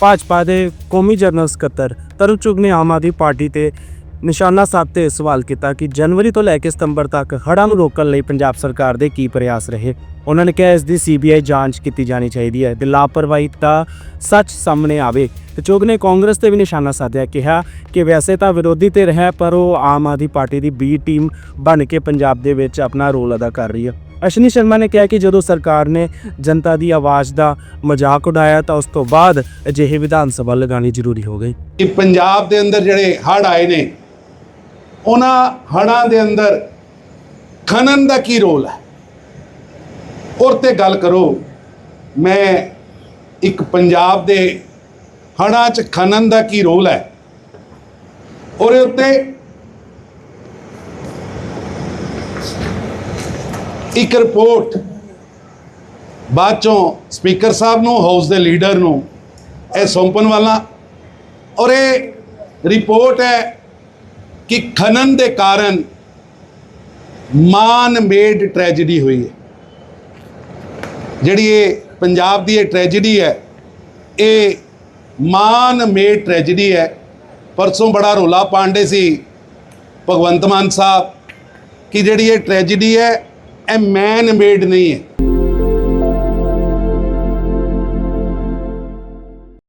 ਭਾਜਪਾ ਦੇ ਕੌਮੀ ਜਨਰਲ ਸਕੱਤਰ ਤਰੁਣ ਚੁਗ ਨੇ ਆਮ ਆਦਮੀ ਪਾਰਟੀ ਤੇ ਨਿਸ਼ਾਨਾ ਸਾਧ ਤੇ ਸਵਾਲ ਕੀਤਾ ਕਿ ਜਨਵਰੀ ਤੋਂ ਲੈ ਕੇ ਸਤੰਬਰ ਤੱਕ ਹੜ੍ਹਾਂ ਨੂੰ ਰੋਕਣ ਲਈ ਪੰਜਾਬ ਸਰਕਾਰ ਦੇ ਕੀ ਪ੍ਰਯਾਸ ਰਹੇ? ਉਹਨਾਂ ਨੇ ਕਿਹਾ, ਇਸ ਦੀ ਸੀਬੀਆਈ ਜਾਂਚ ਕੀਤੀ ਜਾਣੀ ਚਾਹੀਦੀ ਹੈ। ਤੇ ਲਾਪਰਵਾਹੀ ਦਾ ਸੱਚ ਸਾਹਮਣੇ ਆਵੇ। ਤੇ ਚੁਗ ਨੇ ਕਾਂਗਰਸ ਤੇ ਵੀ ਨਿਸ਼ਾਨਾ ਸਾਧਿਆ, ਕਿਹਾ ਕਿ ਵੈਸੇ ਤਾਂ ਵਿਰੋਧੀ ਤੇ ਰਿਹਾ ਪਰ ਉਹ ਆਮ ਆਦਮੀ ਪਾਰਟੀ ਦੀ ਬੀ ਟੀਮ ਬਣ ਕੇ ਪੰਜਾਬ ਦੇ ਵਿੱਚ ਆਪਣਾ ਰੋਲ ਅਦਾ ਕਰ ਰਹੀ ਹੈ। ਅਸ਼ਨੀ ਸ਼ਰਮਾ ਨੇ ਕਿਹਾ ਕਿ ਜਦੋਂ ਸਰਕਾਰ ਨੇ ਜਨਤਾ ਦੀ ਆਵਾਜ਼ ਦਾ ਮਜ਼ਾਕ ਉਡਾਇਆ ਤਾਂ ਉਸ ਤੋਂ ਬਾਅਦ ਅਜਿਹੇ ਵਿਧਾਨ ਸਭਾ ਲਗਾਉਣੀ ਜ਼ਰੂਰੀ ਹੋ ਗਈ। ਕਿ ਪੰਜਾਬ ਦੇ ਅੰਦਰ ਜਿਹੜੇ ਹੜ੍ਹ ਆਏ ਨੇ, ਉਹਨਾਂ ਹੜ੍ਹਾਂ ਦੇ ਅੰਦਰ ਖਨਨ ਦਾ ਕੀ ਰੋਲ ਹੈ? ਔਰ ਤੇ ਗੱਲ ਕਰੋ, ਮੈਂ ਇੱਕ ਪੰਜਾਬ ਦੇ ਹੜ੍ਹਾਂ 'ਚ ਖਨਨ ਦਾ ਕੀ ਰੋਲ ਹੈ? ਉਹਦੇ ਉੱਤੇ ਇੱਕ ਰਿਪੋਰਟ ਬਾਅਦ ਚੋਂ ਸਪੀਕਰ ਸਾਹਿਬ ਨੂੰ, ਹਾਊਸ ਦੇ ਲੀਡਰ ਨੂੰ, ਇਹ ਸੌਂਪਣ ਵਾਲਾ। ਔਰ ਇਹ ਰਿਪੋਰਟ ਹੈ ਕਿ ਖਨਨ ਦੇ ਕਾਰਨ ਮਾਨ ਮੇਡ ਟ੍ਰੈਜੇਡੀ ਹੋਈ ਹੈ। ਜਿਹੜੀ ਇਹ ਪੰਜਾਬ ਦੀ ਇਹ ਟ੍ਰੈਜੇਡੀ ਹੈ, ਇਹ ਮਾਨ ਮੇਡ ਟ੍ਰੈਜੇਡੀ ਹੈ। ਪਰਸੋਂ ਬੜਾ ਰੋਲਾ ਪਾਂਡੇ ਸੀ ਭਗਵੰਤ ਮਾਨ ਸਾਹਿਬ ਕਿ ਜਿਹੜੀ ਇਹ ਟ੍ਰੈਜੇਡੀ ਹੈ ਇਹ ਮੈਨ ਮੇਡ ਨਹੀਂ ਹੈ।